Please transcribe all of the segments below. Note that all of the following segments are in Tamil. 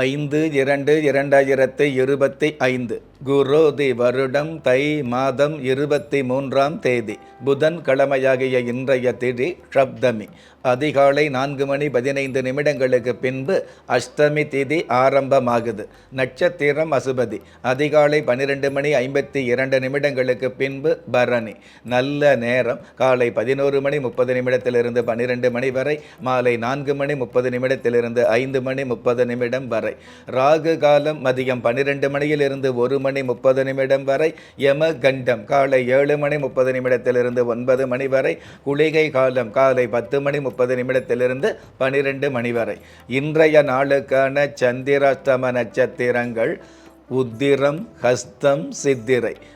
ஐந்து இரண்டு இரண்டாயிரத்து இருபத்தி ஐந்து. குரோதி வருடம் தை மாதம் இருபத்தி மூன்றாம் தேதி. புதன் கிழமையாகிய இன்றைய திதி ஷப்தமி அதிகாலை நான்கு மணி பதினைந்து நிமிடங்களுக்கு பின்பு அஷ்டமி திதி ஆரம்பமாகுது. நட்சத்திரம் அசுபதி. அதிகாலை பன்னிரெண்டு மணி ஐம்பத்தி இரண்டு நிமிடங்களுக்கு பின்பு பரணி. நல்ல நேரம். காலை பதினோரு மணி முப்பது நிமிடத்திலிருந்து பன்னிரெண்டு மணி வரை. மாலை நான்கு மணி முப்பது நிமிடத்திலிருந்து ஐந்து மணி முப்பது நிமிடம் வரை. ராகு காலம் மதியம் பன்னிரெண்டு மணியிலிருந்து ஒரு மணி முப்பது நிமிடம் வரை. யம கண்டம் காலை ஏழு மணி முப்பது நிமிடத்திலிருந்து ஒன்பது மணி வரை. குளிகை காலம் காலை பத்து மணி முப்பது நிமிடத்திலிருந்து பனிரெண்டு மணி வரை. இன்றைய நாளுக்கான சந்திராஷ்டம நட்சத்திரங்கள் உத்திரம் ஹஸ்தம் சித்திரை.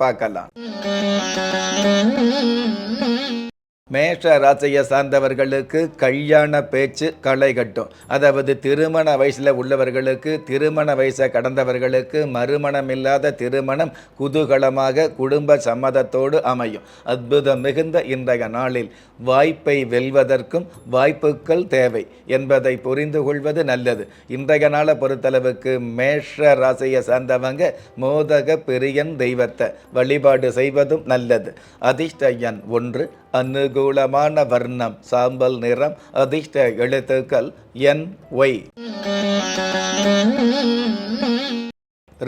பார்க்கலாம் மேஷ ராசியை சார்ந்தவர்களுக்கு கல்யாண பேச்சு களை கட்டும் அதாவது திருமண வயசில் உள்ளவர்களுக்கு திருமண வயசை கடந்தவர்களுக்கு மறுமணம் இல்லாத திருமணம் குதூகலமாக குடும்ப சம்மதத்தோடு அமையும். அற்புதம் மிகுந்த இன்றைய நாளில் வாய்ப்பை வெல்வதற்கும் வாய்ப்புகள் தேவை என்பதை புரிந்து கொள்வது நல்லது. இன்றைய நாளை பொறுத்தளவுக்கு மேஷ ராசியை சார்ந்தவங்க மோதக பெரியன் தெய்வத்தை வழிபாடு செய்வதும் நல்லது. அதிர்ஷ்ட எண் ஒன்று அனுகூலமான வர்ணம் சாம்பல் நிறம் அதிர்ஷ்ட எழுத்துக்கள் என் ஒய்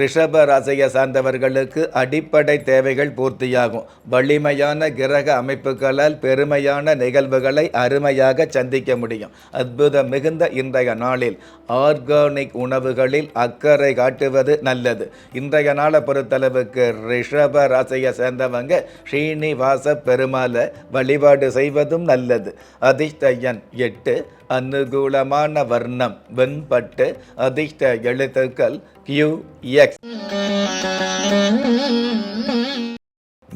ரிஷப ராசியை சார்ந்தவர்களுக்கு அடிப்படை தேவைகள் பூர்த்தியாகும். வலிமையான கிரக அமைப்புகளால் பெருமையான நிகழ்வுகளை அருமையாக சந்திக்க முடியும். அற்புதம் மிகுந்த இன்றைய நாளில் ஆர்கானிக் உணவுகளில் அக்கறை காட்டுவது நல்லது. இன்றைய நாளை பொறுத்தளவுக்கு ரிஷப ராசியை சேர்ந்தவங்க ஸ்ரீனிவாச பெருமாளை வழிபாடு செய்வதும் நல்லது. அதிர்ஷ்ட எண் எட்டு அனுகூலமான வர்ணம் வெண்பட்டு அதிர்ஷ்ட எழுத்துக்கள் கியூஎக்ஸ்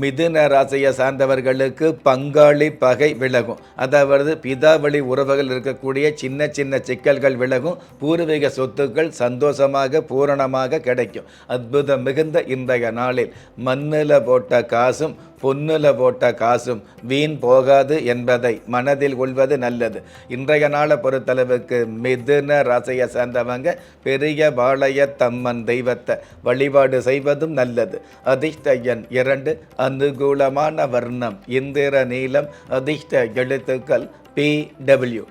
மிதுன ராசியை சார்ந்தவர்களுக்கு பங்காளி பகை விலகும். அதாவது பிதாவளி உறவுகள் இருக்கக்கூடிய சின்ன சின்ன சிக்கல்கள் விலகும். பூர்வீக சொத்துக்கள் சந்தோஷமாக பூரணமாக கிடைக்கும். அற்புதம் மிகுந்த இன்றைய நாளில். மண்ணில் போட்ட காசும் பொன்னில் போட்ட காசும் வீண் போகாது என்பதை மனதில் கொள்வது நல்லது. இன்றைய நாளை பொறுத்தளவுக்கு மிதுன ராசியை சேர்ந்தவங்க பெரிய பாளைய தம்மன் தெய்வத்தை வழிபாடு செய்வதும் நல்லது. அதிர்ஷ்ட எண் இரண்டு அனுகூலமான வர்ணம் இந்திர நீலம் அதிர்ஷ்ட எழுத்துக்கள் பி டபிள்யூ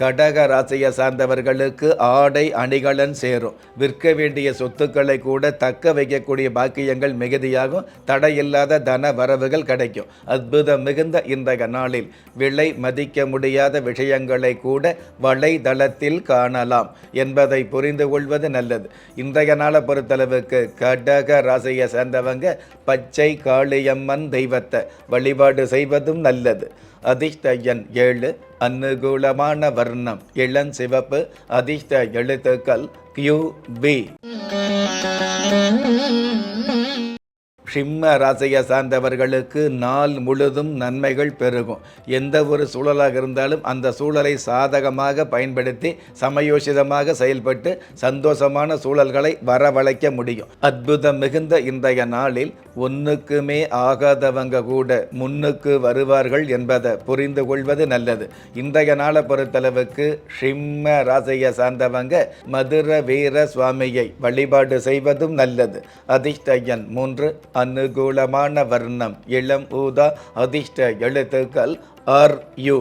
கடக ராசியை சார்ந்தவர்களுக்கு ஆடை அணிகலன் சேரும். விற்க வேண்டிய சொத்துக்களை கூட தக்க வைக்கக்கூடிய பாக்கியங்கள் மிகுதியாகும். தடையில்லாத தன வரவுகள் கிடைக்கும். அற்புதம் மிகுந்த இன்றைய நாளில் விலை மதிக்க முடியாத விஷயங்களை கூட வலைதளத்தில் காணலாம் என்பதை புரிந்து கொள்வது நல்லது. இன்றைய நாளை பொறுத்தளவுக்கு கடக ராசியை சேர்ந்தவங்க பச்சை காளியம்மன் தெய்வத்தை வழிபாடு செய்வதும் நல்லது. அதிர்ஷ்ட எண் ஏழு அனுகூலமான வர்ணம். இளம் சிவப்பு அதிர்ஷ்ட எழுத்துக்கள் கியூ பி சிம்ம ராசியை சார்ந்தவர்களுக்கு நாள் முழுதும் நன்மைகள் பெருகும். எந்த ஒரு சூழலாக இருந்தாலும் அந்த சூழலை சாதகமாக பயன்படுத்தி சமயோசிதமாக செயல்பட்டு சந்தோஷமான சூழல்களை வரவழைக்க முடியும். அற்புதம் மிகுந்த இன்றைய நாளில் ஒன்றுக்குமே ஆகாதவங்க கூட முன்னுக்கு வருவார்கள் என்பதை புரிந்து கொள்வது நல்லது. இன்றைய நாளை பொறுத்தளவுக்கு சிம்ம ராசியை சார்ந்தவங்க மதுர வீர சுவாமியை வழிபாடு செய்வதும் நல்லது. அதிர்ஷ்ட மூன்று அனுகூலமான வர்ணம். இளம் ஊதா அதிர்ஷ்ட எழுத்துக்கள் ஆர் யு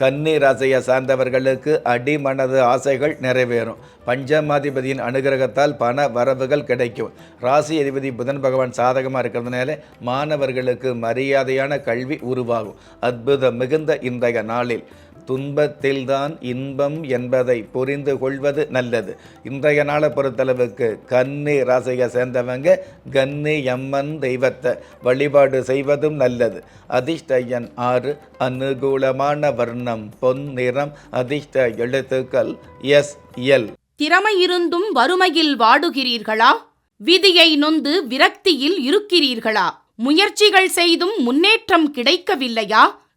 கன்னி ராசியை சார்ந்தவர்களுக்கு அடிமனது ஆசைகள் நிறைவேறும். பஞ்சமாதிபதியின் அனுகிரகத்தால் பண வரவுகள் கிடைக்கும். ராசி அதிபதி புதன் பகவான் சாதகமாக இருக்கிறதுனால மாணவர்களுக்கு மரியாதையான கல்வி உருவாகும். அற்புதம் மிகுந்த இன்றைய நாளில். துன்பத்தில்தான் இன்பம் என்பதை புரிந்து கொள்வது நல்லது. இன்றைய நாளை பொறுத்தளவுக்கு கன்னி ராசியை சேர்ந்தவங்க கன்னி எம்மன் தெய்வத்தை வழிபாடு செய்வதும் நல்லது. அதிர்ஷ்ட ஆறு அனுகூலமான வர்ணம் பொன் நிறம் அதிர்ஷ்ட எழுத்துக்கள் எஸ் எல். திறமை இருந்தும் வறுமையில் வாடுகிறீர்களா? விதியை நொந்து விரக்தியில் இருக்கிறீர்களா? முயற்சிகள் செய்தும் முன்னேற்றம் கிடைக்கவில்லையா?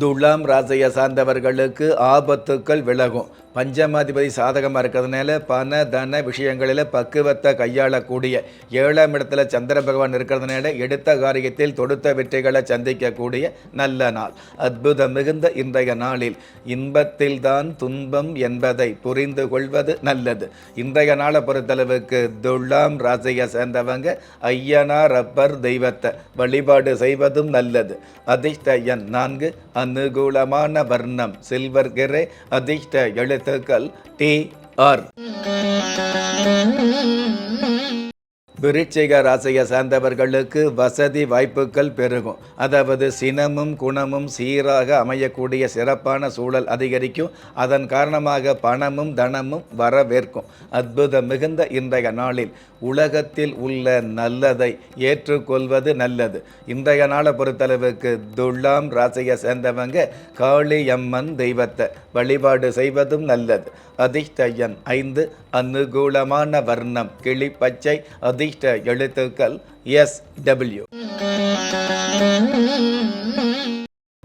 துலாம் ராசியை சார்ந்தவர்களுக்கு ஆபத்துக்கள் விலகும். பஞ்சமாதிபதி சாதகமாக இருக்கிறதுனால பண தன விஷயங்களில் பக்குவத்தை கையாளக்கூடிய ஏழாம் இடத்துல சந்திர பகவான் இருக்கிறதுனால எடுத்த காரியத்தில் தொடுத்த வெற்றிகளை சந்திக்கக்கூடிய நல்ல நாள். அற்புதம் மிகுந்த இன்றைய நாளில் இன்பத்தில்தான் துன்பம் என்பதை புரிந்து கொள்வது நல்லது. இன்றைய நாளை பொறுத்தளவுக்கு துலாம் ராசியை சேர்ந்தவங்க ஐயனார் அப்பர் தெய்வத்தை வழிபாடு செய்வதும் நல்லது. அதிர்ஷ்ட எண் நான்கு அனுகூலமான வர்ணம். சில்வர்கிரை அதிர்ஷ்ட எழுத்துக்கள் டி ஆர் விருச்சிக ராசியை சார்ந்தவர்களுக்கு வசதி வாய்ப்புகள் பெருகும். அதாவது சினமும் குணமும் சீராக அமையக்கூடிய சிறப்பான சூழல் அதிகரிக்கும். அதன் காரணமாக பணமும் தனமும் வரவேற்கும். அற்புதம் மிகுந்த இன்றைய நாளில் உலகத்தில் உள்ள நல்லதை ஏற்றுக்கொள்வது நல்லது. இன்றைய நாளை பொறுத்தளவுக்கு துலாம் ராசியை சேர்ந்தவங்க காளியம்மன் தெய்வத்தை வழிபாடு செய்வதும் நல்லது. அதிர்ஷ்டயன். ஐந்து அனுகூலமான வர்ணம். கிளிப்பச்சை அதிர்ஷ்ட எழுத்துக்கள் எஸ் டபிள்யூ.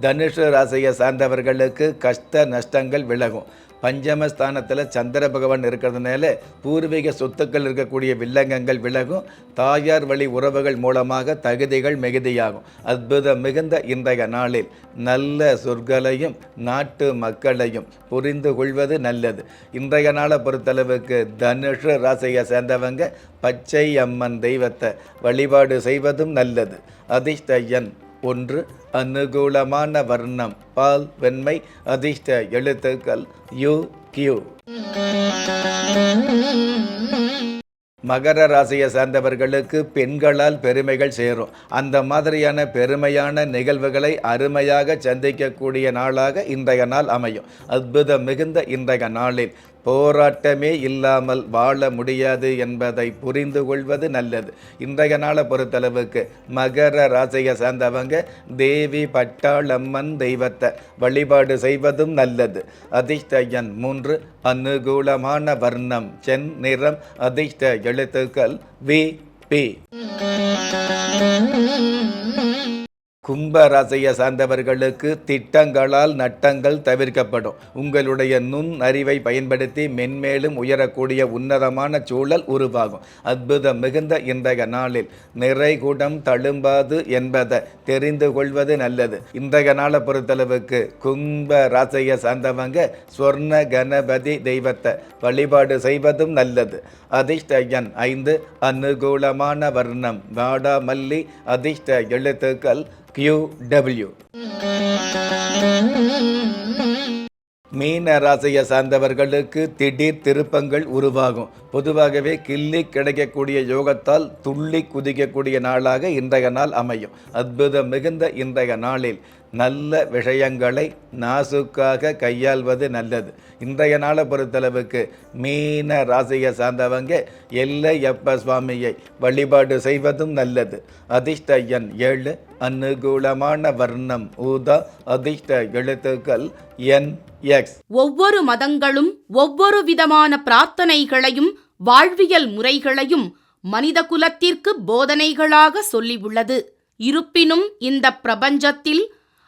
தனுஷு ராசியை சார்ந்தவர்களுக்கு கஷ்ட நஷ்டங்கள் விலகும். பஞ்சமஸ்தானத்தில் சந்திர பகவான் இருக்கிறதுனால பூர்வீக சொத்துக்கள் இருக்கக்கூடிய வில்லங்கங்கள் விலகும். தாயார் வழி உறவுகள் மூலமாக தகுதிகள் மிகுதியாகும். அற்புதம் மிகுந்த இன்றைய நாளில் நல்ல சொற்களையும் நாட்டு மக்களையும் புரிந்து கொள்வது நல்லது. இன்றைய நாளை பொறுத்தளவுக்கு தனுஷ ராசியை சேர்ந்தவங்க பச்சை அம்மன் தெய்வத்தை வழிபாடு செய்வதும் நல்லது. அதிர்ஷ்ட எண் ஒன்று அனுகூலமான வர்ணம். பால் வெண்மை அதிர்ஷ்ட எழுத்துக்கள் யு கியூ. மகர ராசியை சார்ந்தவர்களுக்கு பெண்களால் பெருமைகள் சேரும். அந்த மாதிரியான பெருமையான நிகழ்வுகளை அருமையாக சந்திக்கக்கூடிய நாளாக இன்றைய நாள் அமையும். அற்புதம் மிகுந்த இன்றைய நாளில். போராட்டமே இல்லாமல் வாழ முடியாது என்பதை புரிந்து கொள்வது நல்லது. இன்றைய நாளை பொறுத்தளவுக்கு மகர ராசியை சார்ந்தவங்க தேவி பட்டாளம்மன் தெய்வத்தை வழிபாடு செய்வதும் நல்லது. அதிர்ஷ்ட எண் மூன்று அனுகூலமான வர்ணம் சென் நிறம் அதிர்ஷ்ட எழுத்துக்கள் வி பி. கும்ப ராசியை சார்ந்தவர்களுக்கு திட்டங்களால் நட்டங்கள் தவிர்க்கப்படும். உங்களுடைய நுண் அறிவை பயன்படுத்தி மென்மேலும் உயரக்கூடிய உன்னதமான சூழல் உருவாகும். அற்புதம் மிகுந்த இன்றைய நாளில் நிறைகுடம் தழும்பாது என்பதை தெரிந்து கொள்வது நல்லது. இன்றைய நாளை பொறுத்தளவுக்கு கும்ப ராசியை சார்ந்தவங்க சொர்ண கணபதி தெய்வத்தை வழிபாடு செய்வதும் நல்லது. அதிர்ஷ்ட எண் ஐந்து அனுகூலமான வர்ணம். வாடாமல்லி அதிர்ஷ்ட எழுத்துக்கள் கியூடபிள்யூ மீன ராசியை சார்ந்தவர்களுக்கு திடீர் திருப்பங்கள் உருவாகும். பொதுவாகவே கிள்ளி கிடைக்கக்கூடிய யோகத்தால் துள்ளி குதிக்கக்கூடிய நாளாக இன்றைய நாள் அமையும். அற்புதம் மிகுந்த இன்றைய நாளில். நல்ல விஷயங்களை நாசுக்காக கையாள்வது நல்லது. இன்றைய நாளை பொறுத்தளவுக்கு மீன ராசியை சார்ந்தவங்க எல்லையப்ப சுவாமியை வழிபாடு செய்வதும் நல்லது. அதிர்ஷ்ட எண் ஏழு அனுகூலமான வர்ணம் ஊதா அதிர்ஷ்ட எழுத்துக்கள் என் எக்ஸ். ஒவ்வொரு மதங்களும் ஒவ்வொரு விதமான பிரார்த்தனைகளையும் வாழ்வியல் முறைகளையும் மனித குலத்திற்கு போதனைகளாக சொல்லியுள்ளது இருப்பினும் இந்த பிரபஞ்சத்தில்